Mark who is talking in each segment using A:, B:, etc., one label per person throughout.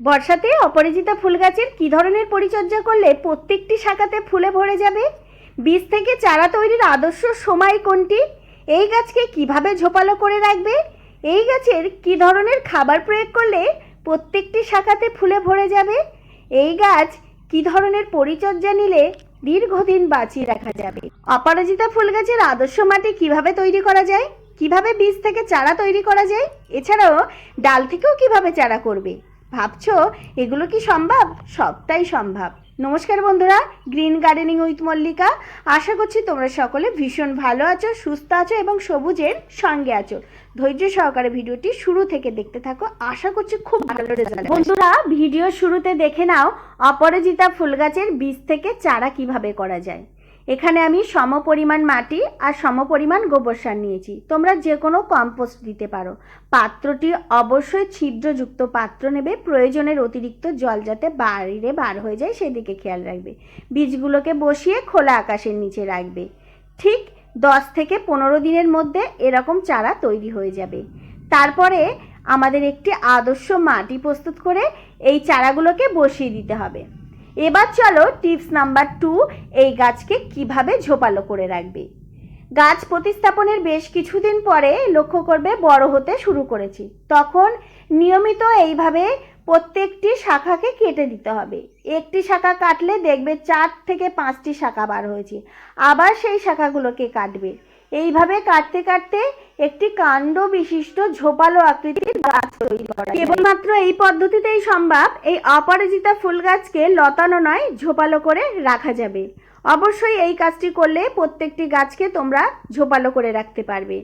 A: বর্ষাতে অপরাজিতা ফুল গাছের কী ধরনের পরিচর্যা করলে প্রত্যেকটি শাখাতে ফুলে ভরে যাবে? বীজ থেকে চারা তৈরির আদর্শ সময় কোনটি? এই গাছকে কীভাবে ঝোপালো করে রাখবে? এই গাছের কী ধরনের খাবার প্রয়োগ করলে প্রত্যেকটি শাখাতে ফুলে ভরে যাবে? এই গাছ কী ধরনের পরিচর্যা নিলে দীর্ঘদিন বাঁচিয়ে রাখা যাবে? অপরাজিতা ফুল গাছের আদর্শ মাটি কীভাবে তৈরি করা যায়? কীভাবে বীজ থেকে চারা তৈরি করা যায়? এছাড়াও ডাল থেকেও কীভাবে চারা করবে? ভাবছ এগুলো কি সম্ভব? সবটাই সম্ভব। নমস্কার বন্ধুরা, গ্রিন গার্ডেনিং উইথ মল্লিকা। আশা করছি তোমরা সকলে ভীষণ ভালো আছো, সুস্থ আছো এবং সবুজের সঙ্গে আছো। ধৈর্য সহকারে ভিডিওটি শুরু থেকে দেখতে থাকো। আশা করছি খুব ভালো রেজাল্ট বন্ধুরা, ভিডিও শুরুতে দেখে নাও অপরাজিতা ফুল গাছের বীজ থেকে চারা কীভাবে করা যায়। এখানে আমি সমপরিমাণ মাটি আর সমপরিমাণ গোবর সার নিয়েছি। তোমরা যে কোনো কম্পোস্ট দিতে পারো। পাত্রটি অবশ্যই ছিদ্রযুক্ত পাত্র নেবে। প্রয়োজনের অতিরিক্ত জল যাতে বাইরে বার হয়ে যায় সেদিকে খেয়াল রাখবে। বীজগুলোকে বসিয়ে খোলা আকাশের নিচে রাখবে। ঠিক দশ থেকে পনেরো দিনের মধ্যে এরকম চারা তৈরি হয়ে যাবে। তারপরে আমাদের একটি আদর্শ মাটি প্রস্তুত করে এই চারাগুলোকে বসিয়ে দিতে হবে। এবার চলো টিপস নাম্বার টু, এই গাছকে কীভাবে ঝোপালো করে রাখবে। গাছ প্রতিস্থাপনের বেশ কিছুদিন পরে লক্ষ্য করবে বড় হতে শুরু করেছি। তখন নিয়মিত এইভাবে প্রত্যেকটি শাখাকে কেটে দিতে হবে। একটি শাখা কাটলে দেখবে চার থেকে পাঁচটি শাখা বার হয়েছে। আবার সেই শাখাগুলোকে কাটবে। এইভাবে কাটতে কাটতে একটি কাণ্ড বিশিষ্ট ঝোপালো আকৃতির গাছ তৈরি করা কেবলমাত্র এই পদ্ধতিতেই সম্ভব, এই অপরাজিতা ফুল গাছকে লতানো নয়, ঝোপালো করে রাখা যাবে। অবশ্যই এই কাজটি করলে প্রত্যেকটি গাছকে তোমরা ঝোপালো করে রাখতে পারবে।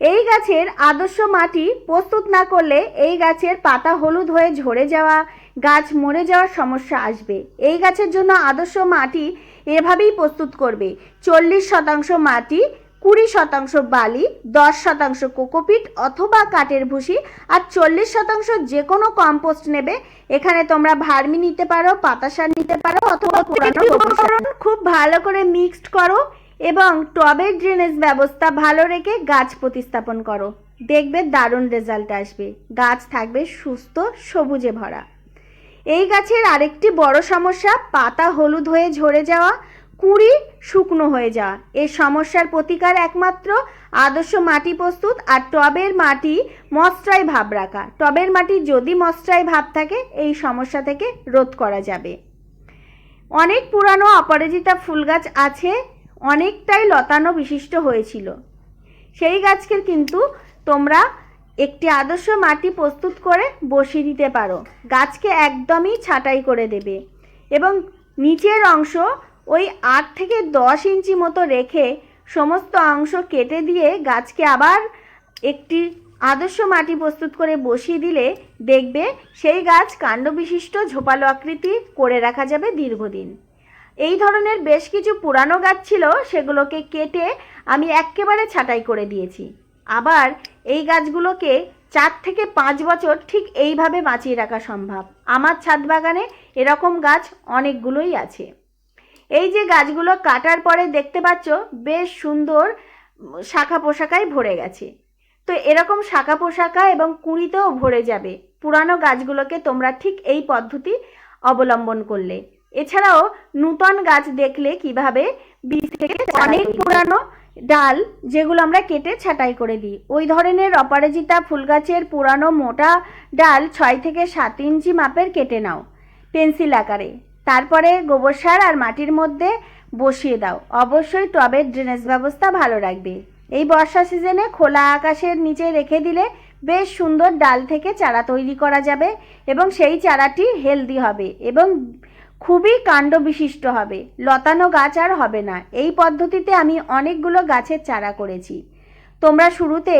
A: এই গাছের আদর্শ মাটি প্রস্তুত না করলে এই গাছের পাতা হলুদ হয়ে ঝরে যাওয়া, গাছ মরে যাওয়ার সমস্যা আসবে। এই গাছের জন্য আদর্শ মাটি এভাবেই প্রস্তুত করবে। চল্লিশ শতাংশ মাটি কুড়ি শতাংশ বালি, দশ শতাংশ কোকোপিট অথবা কাঠের ভুসি আর চল্লিশ শতাংশ যে কোনো কম্পোস্ট নেবে। এখানে তোমরা ভার্মি নিতে পারো, পাতা সার নিতে পারো অথবা। খুব ভালো করে মিক্সড করো এবং টবের ড্রেনেজ ব্যবস্থা ভালো রেখে গাছ প্রতিস্থাপন করো। দেখবে দারুণ রেজাল্ট আসবে। গাছ থাকবে সুস্থ, সবুজে ভরা। এই গাছের আরেকটি বড় সমস্যা, পাতা হলুদ হয়ে ঝরে যাওয়া। কুঁড়ি শুকনো হয়ে যাওয়া এই সমস্যার প্রতিকার একমাত্র আদর্শ মাটি প্রস্তুত আর টবের মাটি মশরাই ভাব রাখা। টবের মাটি যদি মশরাই ভাব থাকে, এই সমস্যা থেকে রোধ করা যাবে। অনেক পুরানো অপরাজিতা ফুল গাছ আছে, অনেকটাই লতানো বিশিষ্ট হয়েছিল। সেই গাছকে কিন্তু তোমরা একটি আদর্শ মাটি প্রস্তুত করে বসিয়ে দিতে পারো। গাছকে একদমই ছাঁটাই করে দেবে এবং নিচের অংশ ওই আট থেকে দশ ইঞ্চি মতো রেখে সমস্ত অংশ কেটে দিয়ে গাছকে আবার একটি আদর্শ মাটি প্রস্তুত করে বসিয়ে দিলে দেখবে সেই গাছ কাণ্ডবিশিষ্ট ঝোপালো আকৃতি করে রাখা যাবে দীর্ঘদিন। এই ধরনের বেশ কিছু পুরানো গাছ ছিল, সেগুলোকে কেটে আমি একেবারে ছাঁটাই করে দিয়েছি। আবার এই গাছগুলোকে চার থেকে পাঁচ বছর ঠিক এইভাবে বাঁচিয়ে রাখা সম্ভব। আমার ছাদ বাগানে এরকম গাছ অনেকগুলোই আছে। এই যে গাছগুলো কাটার পরে দেখতে পাচ্ছ, বেশ সুন্দর শাখা পোশাকায় ভরে গেছে। তো এরকম শাখা পোশাকা এবং কুঁড়িতেও ভরে যাবে। পুরানো গাছগুলোকে তোমরা ঠিক এই পদ্ধতি অবলম্বন করলে। এছাড়াও নূতন গাছ দেখলে কীভাবে বীজ থেকে অনেক পুরানো ডাল যেগুলো আমরা কেটে ছাঁটাই করে দিই। ওই ধরনের অপরাজিতা ফুল গাছের পুরানো মোটা ডাল ছয় থেকে সাত ইঞ্চি মাপের কেটে নাও। পেন্সিল আকারে। তারপরে গোবর সার আর মাটির মধ্যে বসিয়ে দাও। অবশ্যই টবের ড্রেনেজ ব্যবস্থা ভালো রাখবে। এই বর্ষা সিজনে খোলা আকাশের নিচে রেখে দিলে বেশ সুন্দর ডাল থেকে চারা তৈরি করা যাবে এবং সেই চারাটি হেলদি হবে এবং খুবই কাণ্ড বিশিষ্ট হবে। লতানো গাছ আর হবে না। এই পদ্ধতিতে আমি অনেকগুলো গাছের চারা করেছি। তোমরা শুরুতে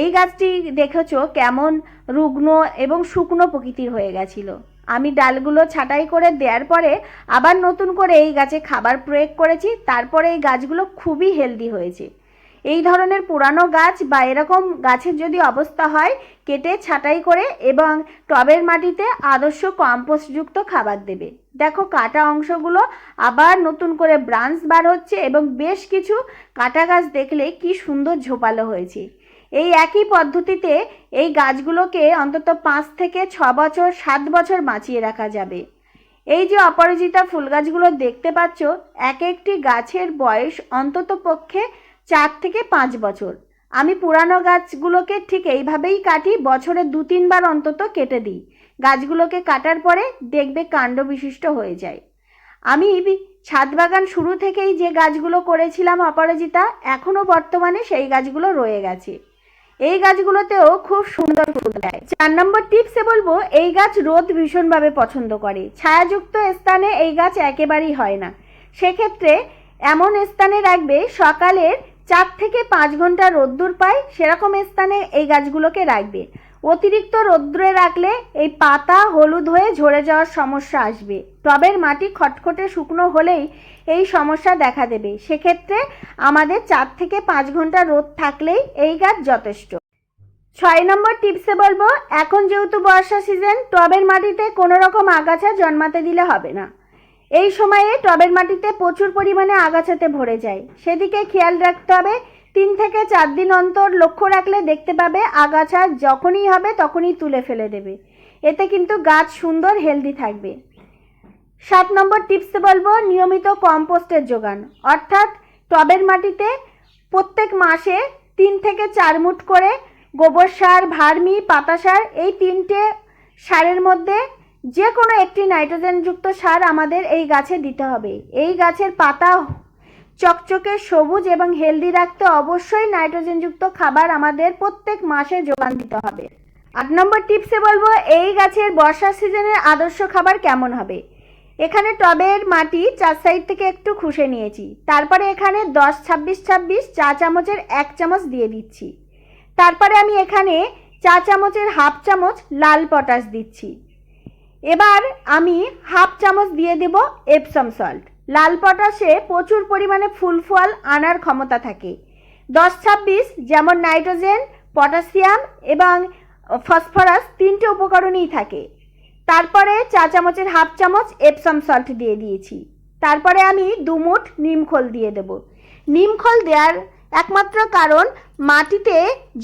A: এই গাছটি দেখেছ কেমন রুগ্ন এবং শুকনো প্রকৃতির হয়ে গেছিল। আমি ডালগুলো ছাঁটাই করে দেওয়ার পরে আবার নতুন করে এই গাছে খাবার প্রয়োগ করেছি, তারপরে এই গাছগুলো খুবই হেলদি হয়েছে। এই ধরনের পুরানো গাছ বা এরকম গাছের যদি অবস্থা হয়, কেটে ছাঁটাই করে এবং টবের মাটিতে আদর্শ কম্পোস্টযুক্ত খাবার দেবে। দেখো কাটা অংশগুলো আবার নতুন করে ব্রাঞ্চ বার হচ্ছে এবং বেশ কিছু কাটা গাছ দেখলে কি সুন্দর ঝোপালো হয়েছে। এই একই পদ্ধতিতে এই গাছগুলোকে অন্তত পাঁচ থেকে ছ বছর, সাত বছর বাঁচিয়ে রাখা যাবে। এই যে অপরাজিতা ফুল গাছগুলো দেখতে পাচ্ছ, এক একটি গাছের বয়স অন্তত পক্ষে চার থেকে পাঁচ বছর। আমি পুরানো গাছগুলোকে ঠিক এইভাবেই কাটি, বছরে দু তিনবার অন্তত কেটে দিই। গাছগুলোকে কাটার পরে দেখবে কাণ্ড বিশিষ্ট হয়ে যায়। আমি ছাদ বাগান শুরু থেকেই যে গাছগুলো করেছিলাম অপরাজিতা এখনও বর্তমানে সেই গাছগুলো রয়ে গেছে। এই গাছগুলোতেও খুব সুন্দর ফুল দেয়। চার নম্বর টিপসে বলব, এই গাছ রোদ ভীষণভাবে পছন্দ করে। ছায়াযুক্ত স্থানে এই গাছ একেবারেই হয় না। সেক্ষেত্রে এমন স্থানে রাখবে, সকালের চার থেকে পাঁচ ঘণ্টা রোদ্দুর পায়, সেরকম স্থানে এই গাছগুলোকে রাখবে। অতিরিক্ত রৌদ্রে রাখলে এই পাতা হলুদ হয়ে ঝরে যাওয়ার সমস্যা আসবে। টবের মাটি খটখটে শুকনো হলেই এই সমস্যা দেখা দেবে। সেক্ষেত্রে আমাদের চার থেকে পাঁচ ঘণ্টা রোদ থাকলেই এই গাছ যথেষ্ট। ছয় নম্বর টিপসে বলব, এখন যেহেতু বর্ষা সিজন, টবের মাটিতে কোনো রকম আগাছা জন্মাতে দিলে হবে না। এই সময়ে টবের মাটিতে প্রচুর পরিমাণে আগাছাতে ভরে যায়। সেদিকে খেয়াল রাখতে হবে তিন থেকে চার দিন অন্তর লক্ষ্য রাখলে দেখতে পাবে আগাছা যখনই হবে তখনই তুলে ফেলে দেবে। এতে কিন্তু গাছ সুন্দর হেলদি থাকবে। সাত নম্বর টিপসে বলব, নিয়মিত কম্পোস্টের যোগান। অর্থাৎ টবের মাটিতে প্রত্যেক মাসে তিন থেকে চার মুঠ করে গোবর সার, ভার্মি, পাতা সার এই তিনটে সারের মধ্যে যে কোনো একটি নাইট্রোজেনযুক্ত সার আমাদের এই গাছে দিতে হবে। এই গাছের পাতা চকচকে, সবুজ এবং হেলদি রাখতে অবশ্যই নাইট্রোজেনযুক্ত খাবার আমাদের প্রত্যেক মাসে যোগান দিতে হবে। আট নম্বর টিপসে বলব, এই গাছের বর্ষা সিজনের আদর্শ খাবার কেমন হবে? এখানে টবের মাটি চার সাইড থেকে একটু খুশে নিয়েছি। তারপরে এখানে দশ, ছাব্বিশ ছাব্বিশ চা চামচের এক চামচ দিয়ে দিচ্ছি। তারপরে আমি এখানে চা চামচের হাফ চামচ লাল পটাশ দিচ্ছি। এবার আমি হাফ চামচ দিয়ে দেব এপসম সল্ট। লাল পটাশে প্রচুর পরিমাণে ফুল ফল আনার ক্ষমতা থাকে। দশ ছাব্বিশ যেমন নাইট্রোজেন, পটাশিয়াম এবং ফসফরাস তিনটে উপকরণই থাকে। তারপরে চা চামচের হাফ চামচ এপসম সল্ট দিয়ে দিয়েছি। তারপরে আমি দুমুঠ নিমখোল দিয়ে দেব। নিমখোল দেওয়ার একমাত্র কারণ, মাটিতে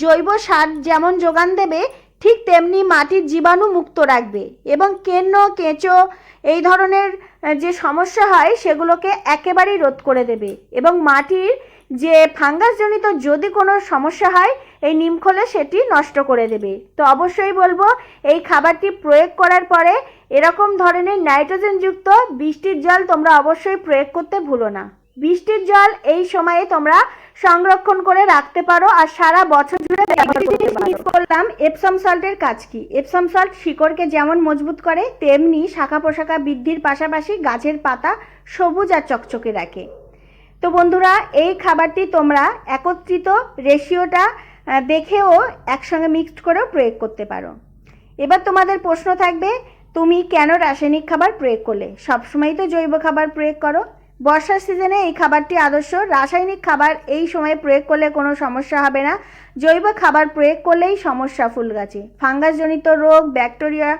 A: জৈব সার যেমন যোগান দেবে, ঠিক তেমনি মাটির জীবাণু মুক্ত রাখবে এবং কেন্ন, কেঁচো এই ধরনের যে সমস্যা হয় সেগুলোকে একেবারেই রোধ করে দেবে এবং মাটির যে ফাঙ্গাসজনিত যদি কোনো সমস্যা হয়, এই নিমখোলে সেটি নষ্ট করে দেবে। তো অবশ্যই বলব, এই খাবারটি প্রয়োগ করার পরে এরকম ধরনের নাইট্রোজেনযুক্ত বৃষ্টির জল তোমরা অবশ্যই প্রয়োগ করতে ভুলো না। বৃষ্টির জল এই সময়ে তোমরা সংরক্ষণ করে রাখতে পারো আর সারা বছর জুড়ে করলাম। এপসম সল্টের কাজ কি? এপসম সল্ট শিকড়কে যেমন মজবুত করে তেমনি শাখা পোশাখা বৃদ্ধির পাশাপাশি গাছের পাতা সবুজ আর চকচকে রাখে। তো বন্ধুরা এই খাবারটি তোমরা একত্রিত রেশিওটা দেখেও একসঙ্গে মিক্সড করেও প্রয়োগ করতে পারো। এবার তোমাদের প্রশ্ন থাকবে তুমি কেন রাসায়নিক খাবার প্রয়োগ করলে? সবসময় তো জৈব খাবার প্রয়োগ করো। বর্ষার সিজনে এই খাবারটি আদর্শ। রাসায়নিক খাবার এই সময়ে প্রয়োগ করলে কোনো সমস্যা হবে না। জৈব খাবার প্রয়োগ করলেই সমস্যা ফুল গাছে ফাঙ্গাসজনিত রোগ, ব্যাকটেরিয়া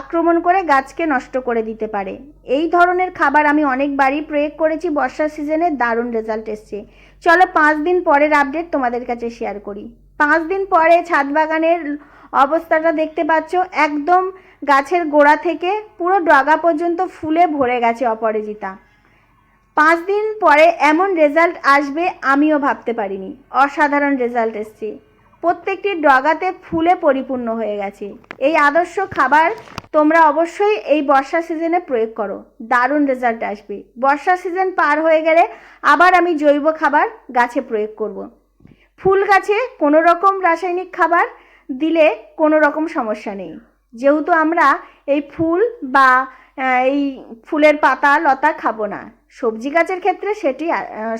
A: আক্রমণ করে গাছকে নষ্ট করে দিতে পারে। এই ধরনের খাবার আমি অনেকবারই প্রয়োগ করেছি, বর্ষার সিজনে দারুণ রেজাল্ট এসছে। চলো পাঁচ দিন পরের আপডেট তোমাদের কাছে শেয়ার করি। পাঁচ দিন পরে ছাদ বাগানের অবস্থাটা দেখতে পাচ্ছ। একদম গাছের গোড়া থেকে পুরো ডগা পর্যন্ত ফুলে ভরে গেছে অপরাজিতা। পাঁচ দিন পরে এমন রেজাল্ট আসবে আমিও ভাবতে পারিনি। অসাধারণ রেজাল্ট এসছে। প্রত্যেকটি ডগাতে ফুলে পরিপূর্ণ হয়ে গেছে। এই আদর্শ খাবার তোমরা অবশ্যই এই বর্ষা সিজনে প্রয়োগ করো। দারুণ রেজাল্ট আসবে। বর্ষা সিজন পার হয়ে গেলে আবার আমি জৈব খাবার গাছে প্রয়োগ করব। ফুল গাছে কোনো রকম রাসায়নিক খাবার দিলে কোনো রকম সমস্যা নেই। যেহেতু আমরা এই ফুল বা এই ফুলের পাতা, লতা খাব না। সবজি গাছের ক্ষেত্রে সেটি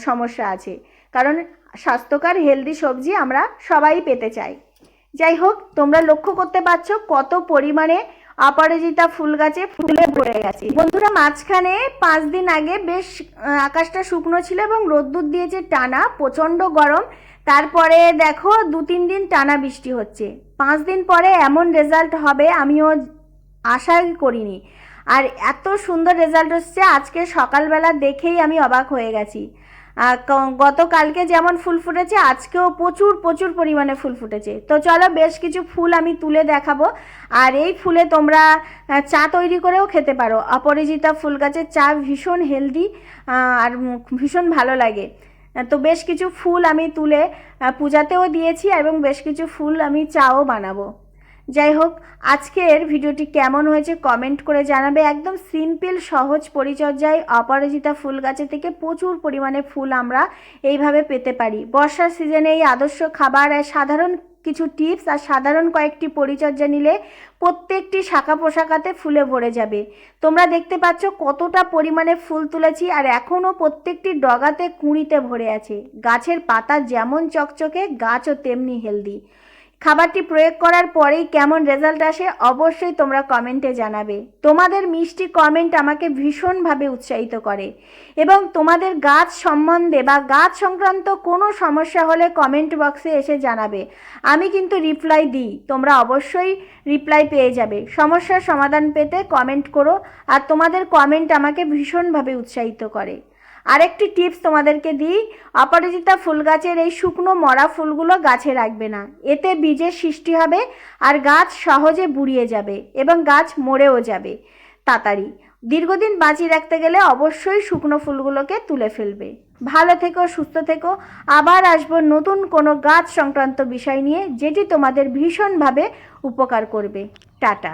A: সমস্যা আছে। কারণ স্বাস্থ্যকর হেলদি সবজি আমরা সবাই পেতে চাই। যাই হোক, তোমরা লক্ষ্য করতে পারছ কত পরিমাণে অপরাজিতা ফুল গাছে ফুলে ভরে গেছে। বন্ধুরা, মাঝখানে পাঁচ দিন আগে বেশ আকাশটা শুকনো ছিল এবং রোদ্দুর দিয়েছে টানা, প্রচণ্ড গরম। তারপরে দেখো দু তিন দিন টানা বৃষ্টি হচ্ছে। পাঁচ দিন পরে এমন রেজাল্ট হবে, আমিও আশাই করিনি। আর এত সুন্দর রেজাল্ট হচ্ছে আজকে সকালবেলা দেখেই আমি অবাক হয়ে গেছি। গতকালকে যেমন ফুল ফুটেছে, আজকেও প্রচুর প্রচুর পরিমাণে ফুল ফুটেছে। তো চলো বেশ কিছু ফুল আমি তুলে দেখাবো। আর এই ফুলে তোমরা চা তৈরি করেও খেতে পারো। অপরাজিতা ফুল গাছের চা ভীষণ হেলদি আর ভীষণ ভালো লাগে। তো বেশ কিছু ফুল আমি তুলে পূজাতেও দিয়েছি এবং বেশ কিছু ফুল আমি চাও বানাবো। যাই হোক, আজকের ভিডিওটি কেমন হয়েছে কমেন্ট করে জানাবে। একদম সিম্পল, সহজ পরিচর্যায় অপরাজিতা ফুল গাছে থেকে প্রচুর পরিমাণে ফুল আমরা এইভাবে পেতে পারি। বর্ষার সিজনে এই আদর্শ খাবার আর সাধারণ কিছু টিপস আর সাধারণ কয়েকটি পরিচর্যা নিলে প্রত্যেকটি শাখা পোশাকাতে ফুলে ভরে যাবে। তোমরা দেখতে পাচ্ছ কতটা পরিমাণে ফুল তুলেছি আর এখনও প্রত্যেকটি ডগাতে কুঁড়িতে ভরে আছে। গাছের পাতা যেমন চকচকে, গাছও তেমনি হেলদি খাবারটি প্রয়োগ করার পরেই কেমন রেজাল্ট আসে অবশ্যই তোমরা কমেন্টে জানাবে। তোমাদের মিষ্টি কমেন্ট আমাকে ভীষণভাবে উৎসাহিত করে এবং তোমাদের গাছ সম্বন্ধে বা গাছ সংক্রান্ত কোনো সমস্যা হলে কমেন্ট বক্সে এসে জানাবে। আমি কিন্তু রিপ্লাই দিই, তোমরা অবশ্যই রিপ্লাই পেয়ে যাবে। সমস্যার সমাধান পেতে কমেন্ট করো আর তোমাদের কমেন্ট আমাকে ভীষণভাবে উৎসাহিত করে। আরেকটি টিপস তোমাদেরকে দিই, অপরাজিতা ফুল গাছের এই শুকনো মরা ফুলগুলো গাছে রাখবে না। এতে বীজের সৃষ্টি হবে আর গাছ সহজে বুড়িয়ে যাবে এবং গাছ মরেও যাবে। তাড়াতাড়ি। দীর্ঘদিন বাঁচিয়ে রাখতে গেলে অবশ্যই শুকনো ফুলগুলোকে তুলে ফেলবে। ভালো থেকো, সুস্থ থেকো। আবার আসব নতুন কোনো গাছ সংক্রান্ত বিষয় নিয়ে, যেটি তোমাদের ভীষণভাবে উপকার করবে। টাটা।